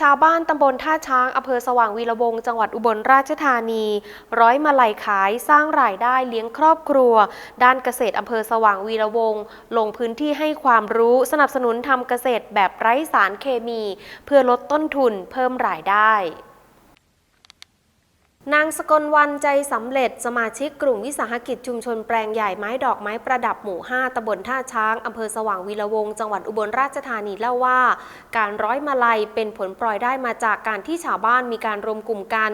ชาวบ้านตำบลท่าช้างอำเภอสว่างวีระวงศ์จังหวัดอุบลราชธานี ร้อยมาลัยขายสร้างรายได้เลี้ยงครอบครัว ด้านเกษตรอำเภอสว่างวีระวงศ์ลงพื้นที่ให้ความรู้สนับสนุนทำเกษตรแบบไร้สารเคมี เพื่อลดต้นทุนเพิ่มรายได้ นางสกลวันใจสำเร็จสมาชิกกลุ่มวิสาหกิจชุมชนแปลงใหญ่ไม้ดอกไม้ประดับหมู่ 5ตำบลท่าช้างอำเภอสว่างวีระวงจังหวัดอุบลราชธานีเล่าว่า การร้อยมาลัยเป็นผลปล่อยได้มาจากการที่ชาวบ้านมีการรวมกลุ่มกัน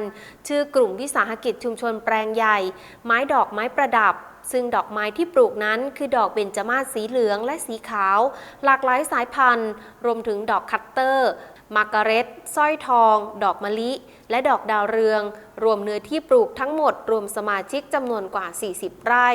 ชื่อกลุ่มวิสาหกิจชุมชนแปลงใหญ่ ไม้ดอกไม้ประดับซึ่งดอกไม้ที่ปลูกนั้นคือดอกเบญจมาศสีเหลืองและสีขาว หลากหลายสายพันธุ์ รวมถึงดอกคัตเตอร์ มาการเร็ตสร้อยทอง ดอกมะลิ และดอกดาวเรือง รวมเนื้อที่ปลูกทั้งหมดรวมสมาชิกจำนวนกว่า 40 ไร่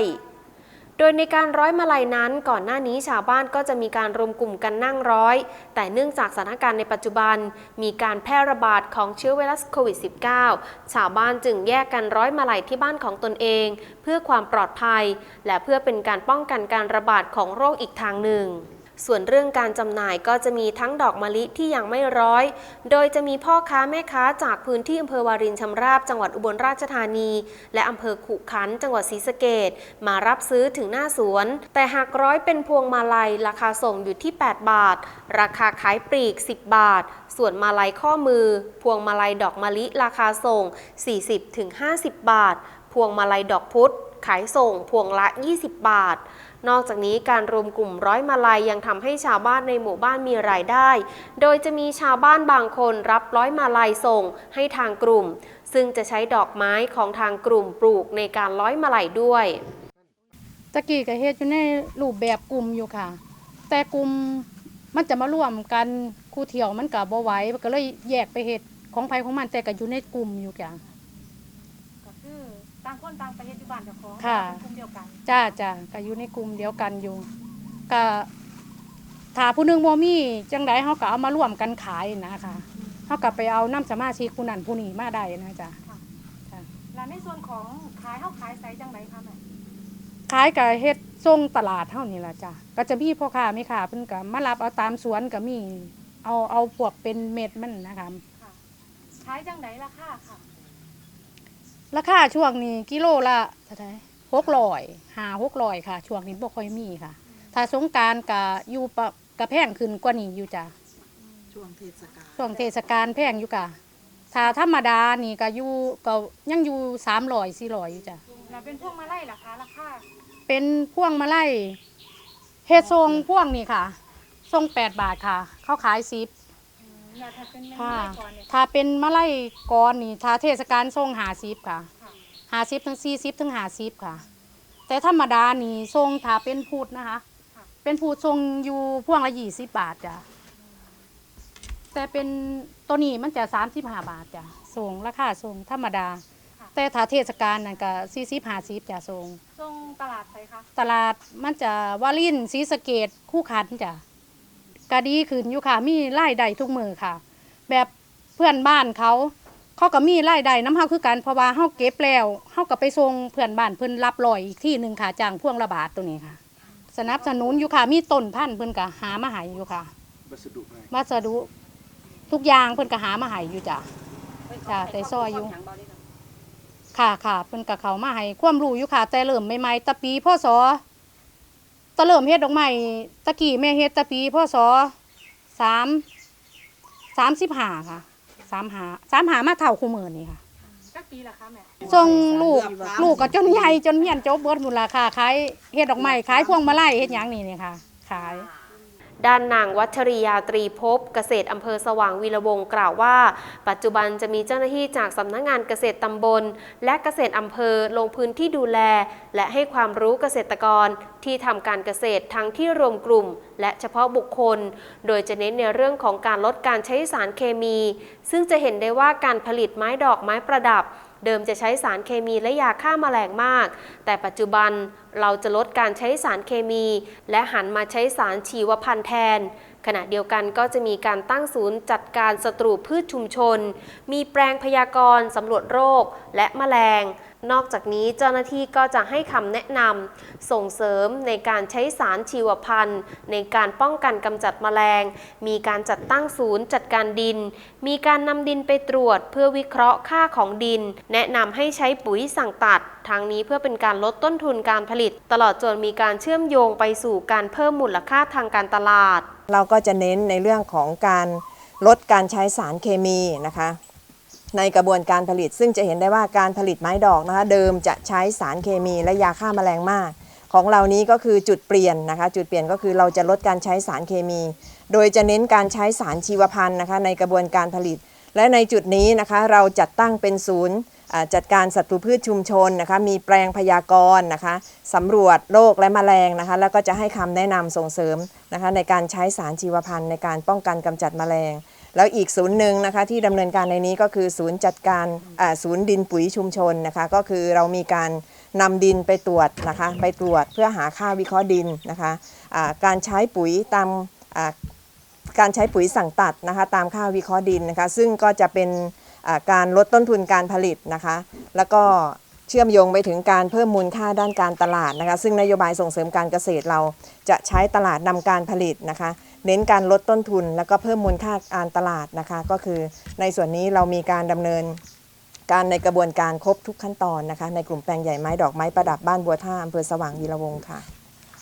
โดยในการร้อยมาลัยนั้นก่อนหน้านี้ชาวบ้านก็จะมีการรวมกลุ่มกันนั่งร้อย แต่เนื่องจากสถานการณ์ในปัจจุบัน มีการแพร่ระบาดของเชื้อไวรัสโควิด -19 ชาวบ้านจึงแยกกันร้อยมาลัยที่บ้านของตนเอง เพื่อความปลอดภัย และเพื่อเป็นการป้องกันการระบาดของโรคอีกทางหนึ่ง ส่วนเรื่องการจำหน่ายก็จะมีทั้งดอกมะลิที่ยังไม่ร้อย โดยจะมีพ่อค้าแม่ค้าจากพื้นที่อำเภอวารินชำราบจังหวัดอุบลราชธานี และอำเภอขุขันจังหวัดศรีสะเกดมารับซื้อถึงหน้าสวน แต่หากร้อยเป็นพวงมาลัย ราคาส่งอยู่ที่ 8 บาท ราคาขายปลีก 10 บาท ส่วนมาลัยข้อมือ พวงมาลัยดอกมะลิราคาส่ง 40-50 บาท พวงมาลัยดอกพุธ ขายส่งพวงละ 20 บาท นอกจากนี้การรวมกลุ่มร้อยมาลัยยังทำให้ชาวบ้านในหมู่บ้านมีรายได้ โดยจะมีชาวบ้านบางคนรับร้อยมาลัยส่งให้ทางกลุ่ม ซึ่งจะใช้ดอกไม้ของทางกลุ่มปลูกในการร้อยมาลัยด้วยตะกี้ก็เฮ็ดอยู่ในรูปแบบกลุ่มอยู่ค่ะ แต่กลุ่มมันจะมาร่วมกันครูเที่ยวมันก็บ่ไหวมันก็เลยแยกไปเฮ็ดของไผของมันแต่ก็อยู่ในกลุ่มอยู่จ้ะางคนต่างไปเฮ็ดอยู่บ้านเจ้าของค่ะ เป็นกลุ่มเดียวกันจ้าจ้าก็อยู่ในกลุ่มเดียวกันอยู่ก็ถ้าผู้หนึงบ่มีจังไดเฮาก็เอามาร่วมกันขายนะคะเฮาก็ไปเอาน้ำสมาชิกผู้นั้นผู้นี้มาได้นะจ้ะ แล้วในส่วนของขายเฮาขายไซส์จังไดคะแม่ขายก็เฮ็ดส่งตลาดเฮานี่ล่ะจ้ะก็จะมีพ่อค้าแม่ค้าเพิ่นก็มารับเอาตามสวนก็มีเอาเอาพวกเป็นเม็ดมันนะคะค่ะขายจังไดราคาค่ะ ราคาช่วงนี้กิโลละเท่าไหร่หกร้อยหาหกร้อยค่ะ ช่วงนี้บ่ค่อยมีค่ะ ถ้าสงกรารกะอยู่ปะกะแพงขึ้นกว่านี้อยู่จ้ะช่วงเทศกาลช่วงเทศกาลแพงอยู่กะถ้าธรรมดานี่ก็อยู่ก็ยังอยู่สามร้อยสี่ร้อยอยู่จ้ะแล้วเป็นพวกมาไล่ราคาราคาเป็นพวงมาไล่เฮ็ดทรงพวงนี่ค่ะทรงแปดบาทค่ะ เขาขายสิบ ค่ะไล่ก่อนเนี่ยถ้าเป็นมาไล่กรนี่ถ้าเทศกาลทรงหาสิบค่ะค่ะหาสิบถึงสี่สิบถึงหาสิบค่ะ แต่ธรรมดานี่ทรงถ้าเป็นพูดนะคะค่ะเป็นพูดทรงอยู่พวงละยี่สิบบาทจ้ะแต่เป็นตัวนี้มันจะสามสิบห้าบาทจ้ะทรงราคาทรงธรรมดา แต่ถ้าเทศกาลนั่นก็สี่สิบห้าสิบจ้ะทรงส่งตลาดไสคะตลาดมันจะวาลินศรีสะเกดคู่ขันจ้ะ ก็ดีขึ้นอยู่ค่ะ มีไล่ใดทุกมือค่ะ แบบเพื่อนบ้านเขาเขาก็มีไล่ใดน้ำเฮาคือกันเพราะว่าเฮาเก็บแล้วเฮาก็ไปส่งเพื่อนบ้านเพิ่นรับลอยอีกที่หนึ่งค่ะจ้างพ่วงระบาดตัวนี้ค่ะ สนับสนุนอยู่ค่ะ มีต้นพันธุ์เพิ่นก็หามาให้อยู่ค่ะวัสดุให้วัสดุทุกอย่างเพิ่นก็หามาให้อยู่จ้ะ จ้ะแต่ซอยอยู่ ค่ะค่ะเพิ่นก็เข้ามาให้ความรู้อยู่ค่ะ แต่เริ่มใหม่ๆแตะปีพศ ตะเริ่มเฮ็ดดอกไม้ตะกี้แม่เฮ็ดแตะปีพศสามสามสิบห้าค่ะสามหาสามหามาเท่าคู่มือนี่ค่ะจักปีละคะแม่ส่งลูกลูกก็จนใหญ่จนเฮียนจบเบิดมูลค่าขายเฮ็ดดอกไม้ขายพวงมาลัยเฮ็ดหยังนี่นี่ค่ะ ขาย ด้านนางวัชริยาตรีภพเกษตรอำเภอสว่างวีระวงกล่าวว่า ปัจจุบันจะมีเจ้าหน้าที่จากสำนักงานเกษตรตำบล และเกษตรอำเภอลงพื้นที่ดูแล และให้ความรู้เกษตรกรที่ทำการเกษตรทั้งที่รวมกลุ่ม และเฉพาะบุคคล โดยจะเน้นในเรื่องของการลดการใช้สารเคมี ซึ่งจะเห็นได้ว่าการผลิตไม้ดอกไม้ประดับ เดิมจะใช้สารเคมีและยาฆ่าแมลงมาก แต่ปัจจุบันเราจะลดการใช้สารเคมี และหันมาใช้สารชีวพันธุ์แทน ขณะเดียวกันก็จะมีการตั้งศูนย์จัดการศัตรูพืชชุมชน มีแปลงพยากรณ์สำรวจโรคและแมลง นอกจากนี้เจ้าหน้าที่ก็จะให้คำแนะนำส่งเสริมในการใช้สารชีวพันธุ์ ในการป้องกันกำจัดแมลง มีการจัดตั้งศูนย์จัดการดิน มีการนำดินไปตรวจ เพื่อวิเคราะห์ค่าของดิน แนะนำให้ใช้ปุ๋ยสั่งตัดทางนี้เพื่อเป็นการลดต้นทุนการผลิต ตลอดจนมีการเชื่อมโยงไปสู่การเพิ่มมูลค่าทางการตลาด เราก็จะเน้นในเรื่องของการลดการใช้สารเคมีนะคะ ในกระบวนการผลิต ซึ่งจะเห็นได้ว่าการผลิตไม้ดอกนะคะเดิมจะใช้สารเคมีและยาฆ่าแมลงมาก ของเรานี้ก็คือจุดเปลี่ยนนะคะ จุดเปลี่ยนก็คือเราจะลดการใช้สารเคมี โดยจะเน้นการใช้สารชีวพันธุ์นะคะในกระบวนการผลิต และในจุดนี้นะคะเราจัดตั้งเป็นศูนย์จัดการศัตรูพืชชุมชนนะคะมีแปลงพยากรณ์นะคะสำรวจโรคและแมลงนะคะแล้วก็จะให้คำแนะนำส่งเสริมนะคะในการใช้สารชีวพันธุ์ในการป้องกันกำจัดแมลง แล้วอีกศูนย์หนึ่งนะคะที่ดำเนินการในนี้ก็คือศูนย์จัดการศูนย์ดินปุ๋ยชุมชนนะคะก็คือเรามีการนำดินไปตรวจนะคะไปตรวจเพื่อหาค่าวิเคราะห์ดินนะคะอ่าการใช้ปุ๋ยตามการใช้ปุ๋ยสั่งตัดนะคะตามค่าวิเคราะห์ดินนะคะซึ่งก็จะเป็นการลดต้นทุนการผลิตนะคะ แล้วก็ เชื่อมโยงไปถึงการเพิ่มมูลค่าด้านการตลาดนะคะซึ่งนโยบายส่งเสริมการเกษตรเราจะใช้ตลาดนำการผลิตนะคะ เน้นการลดต้นทุน แล้วก็เพิ่มมูลค่าการตลาดนะคะ ก็คือในส่วนนี้เรามีการดำเนินการในกระบวนการครบทุกขั้นตอนนะคะ ในกลุ่มแปลงใหญ่ไม้ดอกไม้ประดับบ้านบัวท่าอำเภอสว่างวีระวงค่ะ